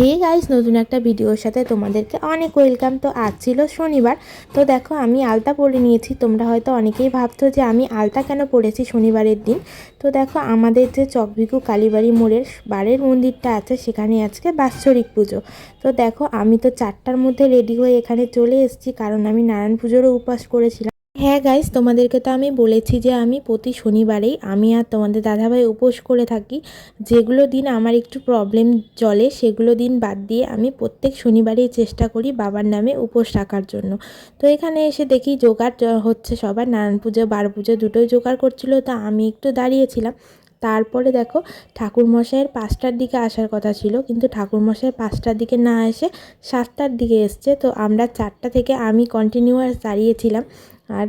Hey guys, নতুন একটা ভিডিওর সাথে তোমাদেরকে অনেক ওয়েলকাম। তো আজ ছিল শনিবার। তো দেখো, আমি আলতা পরে নিয়েছি। তোমরা হয়তো অনেকেই ভাবছ যে আমি আলতা কেন পরেছি শনিবারের দিন? তো দেখো, আমাদের যে চকভিকু কালীবাড়ি মোড়ের বাড়ির মন্দিরটা আছে, সেখানে আজকে বাৎসরিক পুজো। তো দেখো, আমি তো চারটার মধ্যে রেডি হয়ে এখানে চলে এসেছি, কারণ আমি নারায়ণ পুজোরও উপাস করেছিলাম। হ্যাঁ গাইস তোমাদেরকে তো আমি বলেছি যে আমি প্রতি শনিবারেই আমি আর তোমাদের দাদাভাই উপোস করে থাকি। যেগুলো দিন আমার একটু প্রবলেম চলে, সেগুলো দিন বাদ দিয়ে আমি প্রত্যেক শনিবারেই চেষ্টা করি বাবার নামে উপোস রাখার জন্য। তো এখানে এসে দেখি জোগাড় হচ্ছে সবার, নারায়ণ পুজো, বার পুজো দুটোই জোগাড় করছিল, তা আমি একটু দাঁড়িয়েছিলাম। তারপরে দেখো, ঠাকুরমশাইয়ের পাঁচটার দিকে আসার কথা ছিল, কিন্তু ঠাকুরমশাই পাঁচটার দিকে না এসে সাতটার দিকে এসছে। তো আমরা চারটা থেকে আমি কন্টিনিউয়াস দাঁড়িয়েছিলাম। আর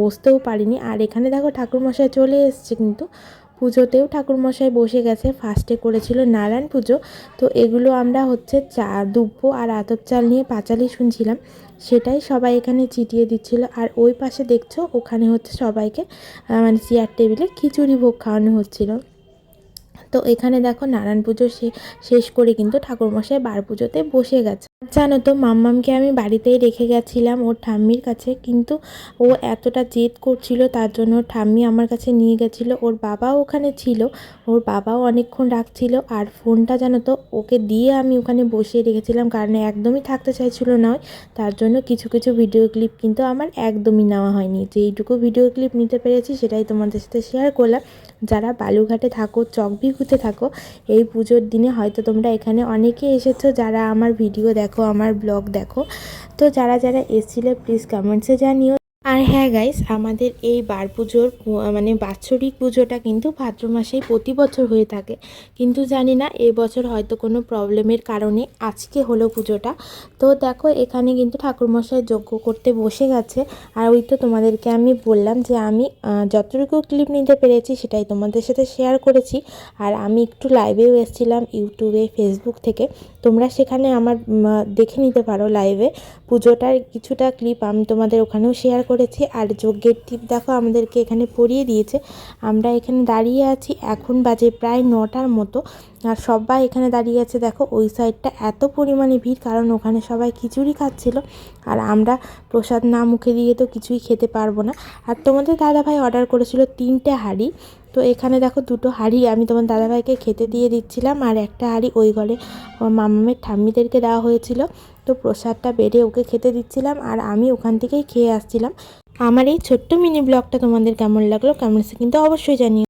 বসতেও পারিনি। আর এখানে দেখো ঠাকুরমশাই চলে এসছে কিন্তু। পুজোতেও ঠাকুরমশাই বসে গেছে, ফার্স্টে করেছিল নারায়ণ পুজো। তো এগুলো আমরা হচ্ছে চা, দুব্বো আর আতপ চাল নিয়ে পাঁচালি শুনছিলাম। সেটাই সবাই এখানে চিটিয়ে দিচ্ছিল। আর ওই পাশে দেখছ, ওখানে হচ্ছে সবাইকে মানে চেয়ার টেবিলে খিচুড়ি ভোগ খাওয়ানো হচ্ছিল। তো এখানে দেখো নারায়ণ পুজো শেষ করে কিন্তু ঠাকুরমশাই বার পুজোতে বসে গেছে। জানো তো, মাম্মামকে আমি বাড়িতেই রেখে গেছিলাম ওর ঠাম্মির কাছে। কিন্তু ও এতটা জেদ করছিল, তার জন্য ঠাম্মি আমার কাছে নিয়ে গেছিল। ওর বাবাও ওখানে ছিল, ওর বাবাও অনেকক্ষণ রাখছিল। আর ফোনটা জানো তো, ওকে দিয়ে আমি ওখানে বসিয়ে রেখেছিলাম, কারণ একদমই থাকতে চাইছিল না তার জন্য কিছু কিছু ভিডিও ক্লিপ কিন্তু আমার একদমই নেওয়া হয়নি। যেইটুকু ভিডিও ক্লিপ নিতে পেরেছি, সেটাই তোমাদের সাথে শেয়ার করলাম। যারা বালুঘাটে থাকো চকবিঘুতে থাকো, এই পুজোর দিনে হয়তো তোমরা এখানে অনেকে এসেছ, যারা আমার ভিডিও দেখো। আমার ব্লগ দেখো। তো যারা যারা এসেছিলে প্লিজ কমেন্টসে জানিও। আর হ্যাঁ গাইস আমাদের এই বার পুজোর মানে বাৎসরিক পুজোটা কিন্তু ভাদ্র মাসেই প্রতি বছর হয়ে থাকে। কিন্তু জানি না এবছর হয়তো কোনো প্রবলেমের কারণে আজকে হলো পুজোটা। তো দেখো, এখানে কিন্তু ঠাকুরমশাই যজ্ঞ করতে বসে গেছে। আর ওই তো তোমাদেরকে আমি বললাম যে আমি যতটুকু ক্লিপ নিতে পেরেছি সেটাই তোমাদের সাথে শেয়ার করেছি। আর আমি একটু লাইভেও এসেছিলাম ইউটিউবে ফেসবুক থেকে। তোমরা সেখানে আমার দেখে নিতে পারো লাইভে পুজোটার কিছুটা ক্লিপ আমি তোমাদের ওখানেও শেয়ার করেছি। আর যজ্ঞের টিপ দেখো আমাদেরকে এখানে পরিয়ে দিয়েছে। আমরা এখানে দাঁড়িয়ে আছি, এখন বাজে প্রায় নটার মতো। আর সবাই এখানে দাঁড়িয়ে আছে, দেখো ওই সাইডটা এত পরিমাণে ভিড়, কারণ ওখানে সবাই খিচুড়ি খাচ্ছিল। আর আমরা প্রসাদ না মুখে দিয়ে তো কিছুই খেতে পারব না। আর তোমাদের দাদাভাই অর্ডার করেছিল তিনটে হাঁড়ি। তো এখানে দেখো দুটো হাঁড়ি আমি তোমার দাদাভাইকে খেতে দিয়ে দিচ্ছিলাম। আর একটা হাঁড়ি ওই ঘরে মামামের ঠাম্মিদেরকে দেওয়া হয়েছিল। তো প্রসাদটা বেড়ে ওকে খেতে দিচ্ছিলাম আর আমি ওখান থেকেই খেয়ে আসছিলাম। আমার এই ছোট্ট মিনি ব্লগটা তোমাদের কেমন লাগল? কেমন কিন্তু অবশ্যই জানিও।